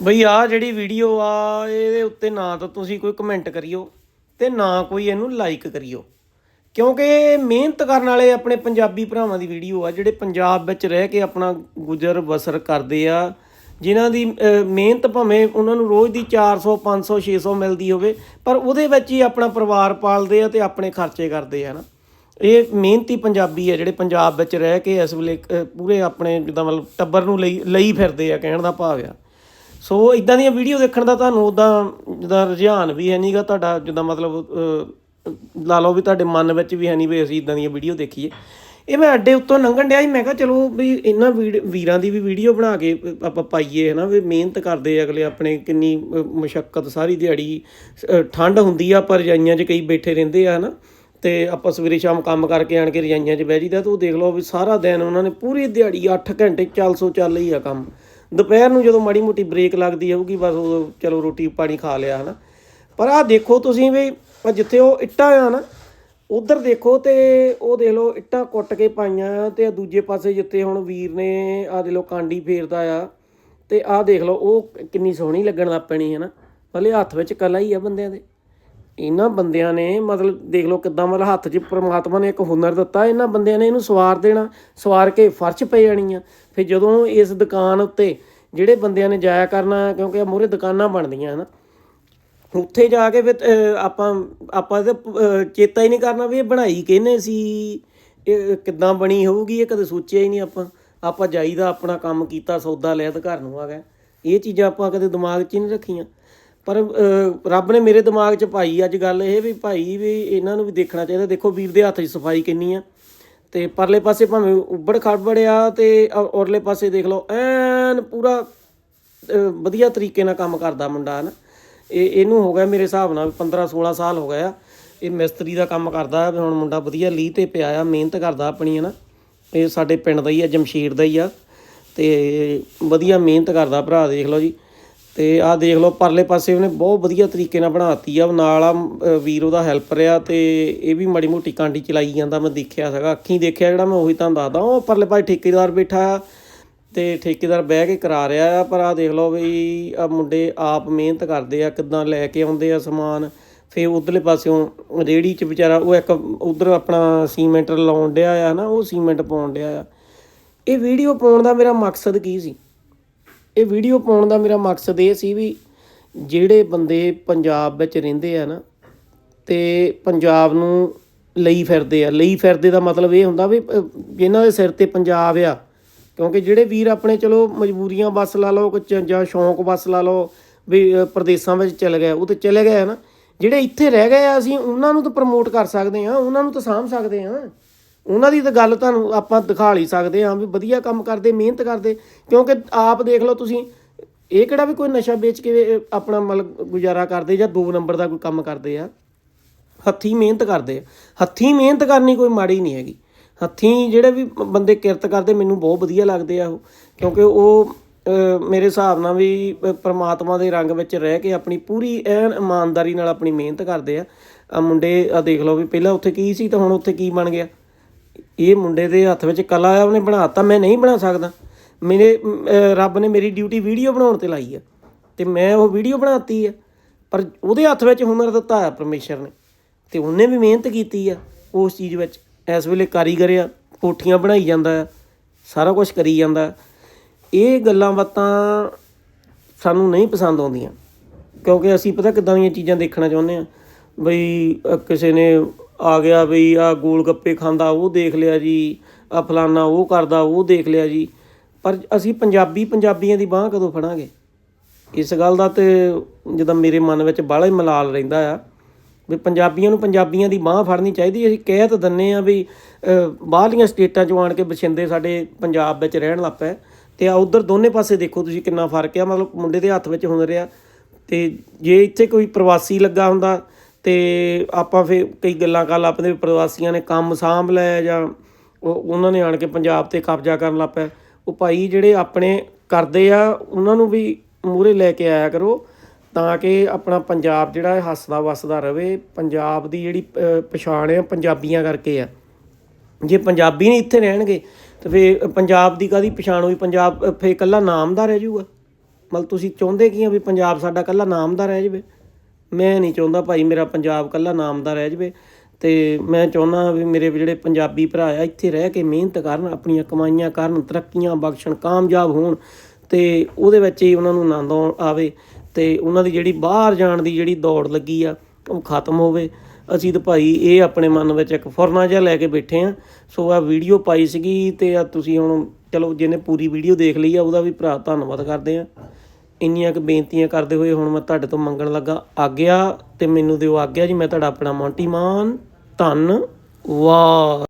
ਬਈ ਆ ਜਿਹੜੀ ਵੀਡੀਓ ਆ, ਇਹਦੇ ਉੱਤੇ ਨਾ ਤਾਂ ਤੁਸੀਂ ਕੋਈ ਕਮੈਂਟ ਕਰਿਓ ਤੇ ਨਾ ਕੋਈ ਇਹਨੂੰ ਲਾਈਕ ਕਰਿਓ। ਕਿਉਂਕਿ ਮਿਹਨਤ ਕਰਨ ਵਾਲੇ ਆਪਣੇ ਪੰਜਾਬੀ ਭਰਾਵਾਂ ਦੀ ਵੀਡੀਓ ਆ, ਜਿਹੜੇ ਪੰਜਾਬ ਵਿੱਚ ਰਹਿ ਕੇ ਆਪਣਾ ਗੁਜ਼ਰ ਬਸਰ ਕਰਦੇ ਆ, ਜਿਨ੍ਹਾਂ ਦੀ ਮਿਹਨਤ ਭਾਵੇਂ ਉਹਨਾਂ ਨੂੰ ਰੋਜ਼ ਦੀ 400 500 600 ਮਿਲਦੀ ਹੋਵੇ, ਪਰ ਉਹਦੇ ਵਿੱਚ ਹੀ ਆਪਣਾ ਪਰਿਵਾਰ ਪਾਲਦੇ ਆ ਤੇ ਆਪਣੇ ਖਰਚੇ ਕਰਦੇ ਆ ਨਾ। ਇਹ ਮਿਹਨਤੀ ਪੰਜਾਬੀ ਆ ਜਿਹੜੇ ਪੰਜਾਬ ਵਿੱਚ ਰਹਿ ਕੇ ਇਸ ਵੇਲੇ ਪੂਰੇ ਆਪਣੇ ਜਿੱਦਾਂ ਮਤਲਬ ਟੱਬਰ ਨੂੰ ਲਈ ਲਈ ਫਿਰਦੇ ਆ, ਕਹਿਣ ਦਾ ਭਾਵ ਆ। ਸੋ ਇਦਾਂ ਦੀਆਂ ਵੀਡੀਓ ਦੇਖਣ ਦਾ ਤੁਹਾਨੂੰ ਉਦਾਂ ਜਿੱਦਾਂ ਰੁਝਾਨ ਵੀ ਹੈ ਨਹੀਂਗਾ ਤੁਹਾਡਾ ਜਿੱਦਾਂ ਮਤਲਬ ਲਾ ਲਓ ਵੀ ਤੁਹਾਡੇ ਮਨ ਵਿੱਚ ਵੀ ਹੈ ਨਹੀਂ ਵੀ ਅਸੀਂ ਇਦਾਂ ਦੀਆਂ ਵੀਡੀਓ ਦੇਖੀਏ। ਇਹ ਮੈਂ ਅੱਡੇ ਉੱਤੋਂ ਲੰਘਣ ਡਿਆ ਸੀ, ਮੈਂ ਕਿਹਾ ਚਲੋ ਵੀ ਇਹਨਾਂ ਵੀਡ- ਵੀਰਾਂ ਦੀ ਵੀ ਵੀਡੀਓ ਬਣਾ ਕੇ ਆਪਾਂ ਪਾਈਏ, ਹਨਾ, ਵੀ ਮਿਹਨਤ ਕਰਦੇ ਅਗਲੇ ਆਪਣੇ, ਕਿੰਨੀ ਮੁਸ਼ਕਲ ਸਾਰੀ ਦਿਹਾੜੀ ਠੰਡ ਹੁੰਦੀ ਆ ਪਰ ਰਜਾਈਆਂ 'ਚ ਕਈ ਬੈਠੇ ਰਹਿੰਦੇ ਆ, ਹਨਾ। ਤੇ ਆਪਾਂ ਸਵੇਰੇ ਸ਼ਾਮ ਕੰਮ ਕਰਕੇ ਆਣ ਕੇ ਰਜਾਈਆਂ 'ਚ ਬਹਿ ਜੀਦਾ ਤਾਂ ਉਹ ਦੇਖ ਲਓ ਵੀ ਸਾਰਾ ਦਿਨ ਉਹਨਾਂ ਨੇ ਪੂਰੀ ਦਿਹਾੜੀ 8 ਘੰਟੇ ਚੱਲ ਸੋ ਚੱਲ ਹੀ ਆ ਕੰਮ। ਦੁਪਹਿਰ ਨੂੰ ਜਦੋਂ ਮਾੜੀ ਮੋਟੀ ਬ੍ਰੇਕ ਲੱਗਦੀ ਹੋਊਗੀ, ਬਸ ਉਦੋਂ ਚਲੋ ਰੋਟੀ, ਪਾਣੀ ਖਾ ਲਿਆ, ਹਨਾ। ਪਰ ਆਹ ਦੇਖੋ ਤੁਸੀਂ ਵੀ ਜਿੱਥੇ ਉਹ ਇੱਟਾਂ ਆ ਨਾ, ਉਧਰ ਦੇਖੋ ਤੇ ਉਹ ਦੇਖ ਲਓ ਇੱਟਾਂ ਕੁੱਟ ਕੇ ਪਾਈਆਂ ਤੇ ਦੂਜੇ ਪਾਸੇ ਜਿੱਥੇ ਹੁਣ ਵੀਰ ਨੇ ਆਹ ਦੇ ਲੋ ਕਾਂਡੀ ਫੇਰਦਾ ਆ ਤੇ ਆਹ ਦੇਖ ਲਓ ਉਹ ਕਿੰਨੀ ਸੋਹਣੀ ਲੱਗਣ ਲੱਗ ਪੈਣੀ ਹੈ ਨਾ ਭਲੇ ਹੱਥ ਵਿੱਚ ਕਲਾ ਹੀ ਆ ਬੰਦਿਆਂ ਦੇ। ਇਹਨਾਂ ਬੰਦਿਆਂ ਨੇ ਮਤਲਬ ਦੇਖ ਲਓ ਕਿੱਦਾਂ ਮਤਲਬ ਹੱਥ 'ਚ ਪ੍ਰਮਾਤਮਾ ਨੇ ਇੱਕ ਹੁਨਰ ਦਿੱਤਾ, ਇਹਨਾਂ ਬੰਦਿਆਂ ਨੇ ਇਹਨੂੰ ਸਵਾਰ ਦੇਣਾ, ਸਵਾਰ ਕੇ ਫਰਸ਼ ਪੈ ਜਾਣੀ ਆ। ਫਿਰ ਜਦੋਂ ਇਸ ਦੁਕਾਨ ਉੱਤੇ ਜਿਹੜੇ ਬੰਦਿਆਂ ਨੇ ਜਾਇਆ ਕਰਨਾ, ਕਿਉਂਕਿ ਮੂਹਰੇ ਦੁਕਾਨਾਂ ਬਣਦੀਆਂ ਹਨਾ, ਉੱਥੇ ਜਾ ਕੇ ਫਿਰ ਆਪਾਂ ਆਪਾਂ ਤੇ ਚੇਤਾ ਹੀ ਨਹੀਂ ਕਰਨਾ ਵੀ ਇਹ ਬਣਾਈ ਕਿਹਨੇ ਸੀ, ਇਹ ਕਿੱਦਾਂ ਬਣੀ ਹੋਊਗੀ, ਇਹ ਕਦੇ ਸੋਚਿਆ ਹੀ ਨਹੀਂ ਆਪਾਂ। ਆਪਾਂ ਜਾਈਦਾ, ਆਪਣਾ ਕੰਮ ਕੀਤਾ, ਸੌਦਾ ਲਿਆ ਤੇ ਘਰ ਨੂੰ ਆ ਗਏ। ਇਹ ਚੀਜ਼ਾਂ ਆਪਾਂ ਕਦੇ ਦਿਮਾਗ 'ਚ ਹੀ ਨਹੀਂ ਰੱਖੀਆਂ। ਪਰ ਰੱਬ ਨੇ ਮੇਰੇ ਦਿਮਾਗ 'ਚ ਪਾਈ ਅੱਜ ਗੱਲ ਇਹ ਵੀ ਭਾਈ ਵੀ ਇਹਨਾਂ ਨੂੰ ਵੀ ਦੇਖਣਾ ਚਾਹੀਦਾ। ਦੇਖੋ ਵੀਰ ਦੇ ਹੱਥ 'ਚ ਸਫ਼ਾਈ ਕਿੰਨੀ ਆ ਤੇ ਪਰਲੇ ਪਾਸੇ ਭਾਵੇਂ ਉੱਬੜ ਖੜਬੜ ਆ ਤੇ ਔਰਲੇ ਪਾਸੇ ਦੇਖ ਲਓ, ਐਨ ਪੂਰਾ ਵਧੀਆ ਤਰੀਕੇ ਨਾਲ ਕੰਮ ਕਰਦਾ ਮੁੰਡਾ, ਹਨ। ਇਹ, ਇਹਨੂੰ ਹੋ ਗਿਆ ਮੇਰੇ ਹਿਸਾਬ ਨਾਲ 15 16 ਸਾਲ ਹੋ ਗਿਆ ਆ। ਇਹ ਮਿਸਤਰੀ ਦਾ ਕੰਮ ਕਰਦਾ ਹੈ ਹੁਣ ਮੁੰਡਾ ਵਧੀਆ ਲੀਹ ਤੇ ਪਿਆ ਆ, ਮਿਹਨਤ ਕਰਦਾ ਆਪਣੀ ਹੈ ਨਾ ਇਹ ਸਾਡੇ ਪਿੰਡ ਦਾ ਹੀ ਆ, ਜਮਸ਼ੀਰ ਦਾ ਹੀ ਆ। ਤੇ ਵਧੀਆ ਮਿਹਨਤ ਕਰਦਾ ਭਰਾ, ਦੇਖ ਲਓ ਜੀ। ਤੇ ਆਹ ਦੇਖ ਲਓ, ਪਰਲੇ ਪਾਸੇ ਉਹਨੇ ਬਹੁਤ ਵਧੀਆ ਤਰੀਕੇ ਨਾਲ ਬਣਾਤੀ ਆ। ਨਾਲ ਆ, ਅਹ ਵੀਰ ਉਹਦਾ ਹੈਲਪਰ ਆ ਤੇ ਇਹ ਵੀ ਮਾੜੀ ਮੋਟੀ ਕਾਂਡੀ ਚਲਾਈ ਜਾਂਦਾ, ਮੈਂ ਦੇਖਿਆ ਸੀਗਾ। ਅੱਖੀਂ ਦੇਖਿਆ ਜਿਹੜਾ ਮੈਂ ਉਹੀ ਤੁਹਾਨੂੰ ਦੱਸਦਾ। ਉਹ ਪਰਲੇ ਪਾਸੇ ਠੇਕੇਦਾਰ ਬੈਠਾ ਆ ਤੇ ਠੇਕੇਦਾਰ ਬਹਿ ਕੇ ਕਰਾ ਰਿਹਾ ਆ। ਪਰ ਆਹ ਦੇਖ ਲਓ ਵੀ ਆ ਮੁੰਡੇ ਆਪ ਮਿਹਨਤ ਕਰਦੇ ਆ, ਕਿੱਦਾਂ ਲੈ ਕੇ ਆਉਂਦੇ ਆ ਸਮਾਨ। ਫੇ ਉਧਰਲੇ ਪਾਸਿਓਂ ਰੇੜੀ ਚ ਵਿਚਾਰਾ, ਉਹ ਇੱਕ ਉਧਰ ਆਪਣਾ ਸੀਮੈਂਟ ਲਾਉਣ ਡਿਆ ਆ ਨਾ, ਉਹ ਸੀਮੈਂਟ ਪਾਉਣ ਡਿਆ ਆ। ਇਹ ਵੀਡੀਓ ਪਾਉਣ ਦਾ ਮੇਰਾ ਮਕਸਦ ਕੀ ਸੀ? ਇਹ ਵੀਡੀਓ ਪਾਉਣ ਦਾ ਮੇਰਾ ਮਕਸਦ ਇਹ ਸੀ ਵੀ ਜਿਹੜੇ ਬੰਦੇ ਪੰਜਾਬ ਵਿੱਚ ਰਹਿੰਦੇ ਆ ਨਾ, ਤੇ ਪੰਜਾਬ ਨੂੰ ਲਈ ਫਿਰਦੇ ਆ। ਲਈ ਫਿਰਦੇ ਦਾ ਮਤਲਬ ਇਹ ਹੁੰਦਾ ਵੀ ਇਹਨਾਂ ਦੇ ਸਿਰ ਤੇ ਪੰਜਾਬ ਆ, ਕਿਉਂਕਿ ਜਿਹੜੇ ਵੀਰ ਆਪਣੇ ਚਲੋ ਮਜਬੂਰੀਆਂ ਬੱਸ ਲਾ ਲਓ ਕੁਝ ਜਾਂ ਸ਼ੌਂਕ ਬੱਸ ਲਾ ਲਓ, ਵੀ ਪ੍ਰਦੇਸ਼ਾਂ ਵਿੱਚ ਚਲੇ ਗਏ, ਉਹ ਤੇ ਚਲੇ ਗਏ ਆ ਨਾ। ਜਿਹੜੇ ਇੱਥੇ ਰਹਿ ਗਏ ਆ, ਅਸੀਂ ਉਹਨਾਂ ਨੂੰ ਤਾਂ ਪ੍ਰਮੋਟ ਕਰ ਸਕਦੇ ਆ, ਉਹਨਾਂ ਨੂੰ ਤਾਂ ਸਾਂਭ ਸਕਦੇ ਆ। ਉਹਨਾਂ ਦੀ ਤਾਂ ਗੱਲ ਤੁਹਾਨੂੰ ਆਪਾਂ ਦਿਖਾ ਲਈ ਸਕਦੇ ਹਾਂ ਵੀ ਵਧੀਆ ਕੰਮ ਕਰਦੇ ਮਿਹਨਤ ਕਰਦੇ ਕਿਉਂਕਿ ਆਪ ਦੇਖ ਲਓ ਤੁਸੀਂ ਇਹ ਕਿਹੜਾ ਵੀ ਕੋਈ ਨਸ਼ਾ ਵੇਚ ਕੇ ਆਪਣਾ ਮਤਲਬ ਗੁਜ਼ਾਰਾ ਕਰਦੇ ਜਾਂ ਦੋ ਨੰਬਰ ਦਾ ਕੋਈ ਕੰਮ ਕਰਦੇ ਆ ਹੱਥੀਂ ਮਿਹਨਤ ਕਰਦੇ ਆ। ਹੱਥੀਂ ਮਿਹਨਤ ਕਰਨੀ ਕੋਈ ਮਾੜੀ ਨਹੀਂ ਹੈਗੀ। ਹੱਥੀਂ ਜਿਹੜੇ ਵੀ ਬੰਦੇ ਕਿਰਤ ਕਰਦੇ ਮੈਨੂੰ ਬਹੁਤ ਵਧੀਆ ਲੱਗਦੇ ਆ ਉਹ ਕਿਉਂਕਿ ਉਹ ਮੇਰੇ ਹਿਸਾਬ ਨਾਲ ਵੀ ਅਹ, ਪ੍ਰਮਾਤਮਾ ਦੇ ਰੰਗ ਵਿੱਚ ਰਹਿ ਕੇ ਆਪਣੀ ਪੂਰੀ ਐਨ ਇਮਾਨਦਾਰੀ ਨਾਲ ਆਪਣੀ ਮਿਹਨਤ ਕਰਦੇ ਆ। ਆ ਮੁੰਡੇ ਆ ਦੇਖ ਲਓ ਵੀ ਪਹਿਲਾਂ ਉੱਥੇ ਕੀ ਸੀ ਤਾਂ ਹੁਣ ਉੱਥੇ ਕੀ ਬਣ ਗਿਆ। ਇਹ ਮੁੰਡੇ ਦੇ ਹੱਥ ਵਿੱਚ ਕਲਾ ਆ ਉਹਨੇ ਬਣਾਤਾ, ਮੈਂ ਨਹੀਂ ਬਣਾ ਸਕਦਾ। ਮੇਰੇ ਰੱਬ ਨੇ ਮੇਰੀ ਡਿਊਟੀ ਵੀਡੀਓ ਬਣਾਉਣ ਤੇ ਲਾਈ ਆ ਤੇ ਮੈਂ ਉਹ ਵੀਡੀਓ ਬਣਾਤੀ ਆ, ਪਰ ਉਹਦੇ ਹੱਥ ਵਿੱਚ ਹੁਨਰ ਦਿੱਤਾ ਹੈ ਪਰਮੇਸ਼ਰ ਨੇ ਤੇ ਉਹਨੇ ਵੀ ਮਿਹਨਤ ਕੀਤੀ ਆ ਉਸ ਚੀਜ਼ ਵਿੱਚ। ਇਸ ਵੇਲੇ ਕਾਰੀਗਰ ਆ, ਕੋਠੀਆਂ ਬਣਾਈ ਜਾਂਦਾ ਆ, ਸਾਰਾ ਕੁਝ ਕਰੀ ਜਾਂਦਾ। ਇਹ ਗੱਲਾਂ ਬਾਤਾਂ ਸਾਨੂੰ ਨਹੀਂ ਪਸੰਦ ਆਉਂਦੀਆਂ, ਕਿਉਂਕਿ ਅਸੀਂ ਪਤਾ ਕਿੱਦਾਂ ਦੀਆਂ ਚੀਜ਼ਾਂ ਦੇਖਣਾ ਚਾਹੁੰਦੇ ਆ। ਬਈ ਕਿਸੇ ਨੇ ਆ ਗਿਆ ਬਈ, ਆ ਗੋਲ ਗੱਪੇ ਖਾਂਦਾ, ਉਹ ਦੇਖ ਲਿਆ ਜੀ, ਆ ਫਲਾਨਾ ਉਹ ਕਰਦਾ, ਉਹ ਦੇਖ ਲਿਆ ਜੀ। ਪਰ ਅਸੀਂ ਪੰਜਾਬੀ ਪੰਜਾਬੀਆਂ ਦੀ ਬਾਹ ਕਦੋਂ ਫੜਾਂਗੇ? ਇਸ ਗੱਲ ਦਾ ਤੇ ਜਦੋਂ ਮੇਰੇ ਮਨ ਵਿੱਚ ਬਾਹਲਾ ਹੀ ਮਲਾਲ ਰਹਿੰਦਾ ਆ, ਵੀ ਪੰਜਾਬੀਆਂ ਨੂੰ ਪੰਜਾਬੀਆਂ ਦੀ ਬਾਹ ਫੜਨੀ ਚਾਹੀਦੀ ਅਸੀਂ ਕਹਿ ਤਾਂ ਦਿੰਨੇ ਆ ਵੀ ਬਾਹਰਲੀਆਂ ਸਟੇਟਾਂ ਚੋਂ ਆਣ ਕੇ ਬਛਿੰਦੇ ਸਾਡੇ ਪੰਜਾਬ ਵਿੱਚ ਰਹਿਣ ਲੱਗ ਪਏ। ਤੇ ਆ ਉਧਰ ਦੋਨੇ ਪਾਸੇ ਦੇਖੋ ਤੁਸੀਂ ਕਿੰਨਾ ਫ਼ਰਕ ਆ। ਮਤਲਬ ਮੁੰਡੇ ਦੇ ਹੱਥ ਵਿੱਚ ਹੁਨਰ ਆ ਤੇ ਜੇ ਇੱਥੇ ਕੋਈ ਪ੍ਰਵਾਸੀ ਲੱਗਾ ਹੁੰਦਾ ਤੇ ਆਪਾਂ ਫਿਰ ਕਈ ਗੱਲਾਂ ਕਰ ਲੱਪਦੇ ਵੀ ਪ੍ਰਵਾਸੀਆਂ ਨੇ ਕੰਮ ਸਾਂਭ ਲਿਆ ਜਾਂ ਉਹਨਾਂ ਨੇ ਆਣ ਕੇ ਪੰਜਾਬ ਤੇ ਕਬਜ਼ਾ ਕਰਨ ਲੱਗ ਪਏ। ਉਹ ਭਾਈ ਜਿਹੜੇ ਆਪਣੇ ਕਰਦੇ ਆ ਉਹਨਾਂ ਨੂੰ ਵੀ ਮੂਹਰੇ ਲੈ ਕੇ ਆਇਆ ਕਰੋ ਤਾਂ ਕਿ ਆਪਣਾ ਪੰਜਾਬ ਜਿਹੜਾ ਹੈ ਹੱਸਦਾ ਵਸਦਾ ਰਵੇ। ਪੰਜਾਬ ਦੀ ਜਿਹੜੀ ਅਹ, ਪਛਾਣ ਹੈ ਪੰਜਾਬੀਆਂ ਕਰਕੇ ਆ। ਜੇ ਪੰਜਾਬੀ ਨਹੀਂ ਇੱਥੇ ਰਹਿਣਗੇ ਤੇ ਫੇ ਪੰਜਾਬ ਦੀ ਕਾਦੀ ਪਛਾਣ ਹੋਈ? ਪੰਜਾਬ ਫੇ ਇਕੱਲਾ ਨਾਮ ਦਾ ਰਹਿ ਜਾਊਗਾ। ਮਤਲਬ ਤੁਸੀਂ ਚਾਹੁੰਦੇ ਕੀ ਆ ਵੀ ਪੰਜਾਬ ਸਾਡਾ ਇਕੱਲਾ ਨਾਮ ਦਾ ਰਹਿ ਜਾਵੇ? ਮੈਂ ਨਹੀਂ ਚਾਹੁੰਦਾ ਭਾਈ ਮੇਰਾ ਪੰਜਾਬ ਕੱਲਾ ਨਾਮ ਦਾ ਰਹਿ ਜਾਵੇ ਤੇ ਮੈਂ ਚਾਹੁੰਦਾ ਵੀ ਮੇਰੇ ਜਿਹੜੇ ਪੰਜਾਬੀ ਭਰਾ ਆ, ਇੱਥੇ ਰਹਿ ਕੇ ਮਿਹਨਤ ਕਰਨ, ਆਪਣੀਆਂ ਕਮਾਈਆਂ ਕਰਨ, ਤਰੱਕੀਆਂ, ਬਖਸ਼ਣ ਕਾਮਯਾਬ ਹੋਣ ਤੇ ਉਹਦੇ ਵਿੱਚ ਹੀ ਉਹਨਾਂ ਨੂੰ ਆਨੰਦ ਆਉ- ਆਵੇ ਤੇ ਉਹਨਾਂ ਦੀ ਜਿਹੜੀ ਬਾਹਰ ਜਾਣ ਦੀ ਜਿਹੜੀ ਦੌੜ ਲੱਗੀ ਆ, ਉਹ ਖਤਮ ਹੋਵੇ। ਅਸੀਂ ਤਾਂ ਭਾਈ ਇਹ ਆਪਣੇ ਮਨ ਵਿੱਚ ਇੱਕ ਫੁਰਨਾ ਜਿਹਾ ਲੈ ਕੇ ਬੈਠੇ ਆ। ਸੋ ਆ ਵੀਡੀਓ ਪਾਈ ਸੀਗੀ ਤੇ ਆ ਤੁਸੀਂ ਹੁਣ ਚਲੋ ਜਿਹਨੇ ਪੂਰੀ ਵੀਡੀਓ ਦੇਖ ਲਈ ਆ, ਉਹਦਾ ਵੀ ਭਰਾ ਧੰਨਵਾਦ ਕਰਦੇ ਆ। ਇੰਨੀਆਂ ਕੁ ਬੇਨਤੀਆਂ ਕਰਦੇ ਹੋਏ ਹੁਣ ਮੈਂ ਤੁਹਾਡੇ ਤੋਂ ਮੰਗਣ ਲੱਗਾ ਆਗਿਆ ਤੇ ਮੈਨੂੰ ਦਿਓ ਆਗਿਆ ਜੀ, ਮੈਂ ਤੁਹਾਡਾ ਆਪਣਾ ਮੌਂਟੀ ਮਾਨ। ਧੰਨਵਾਦ।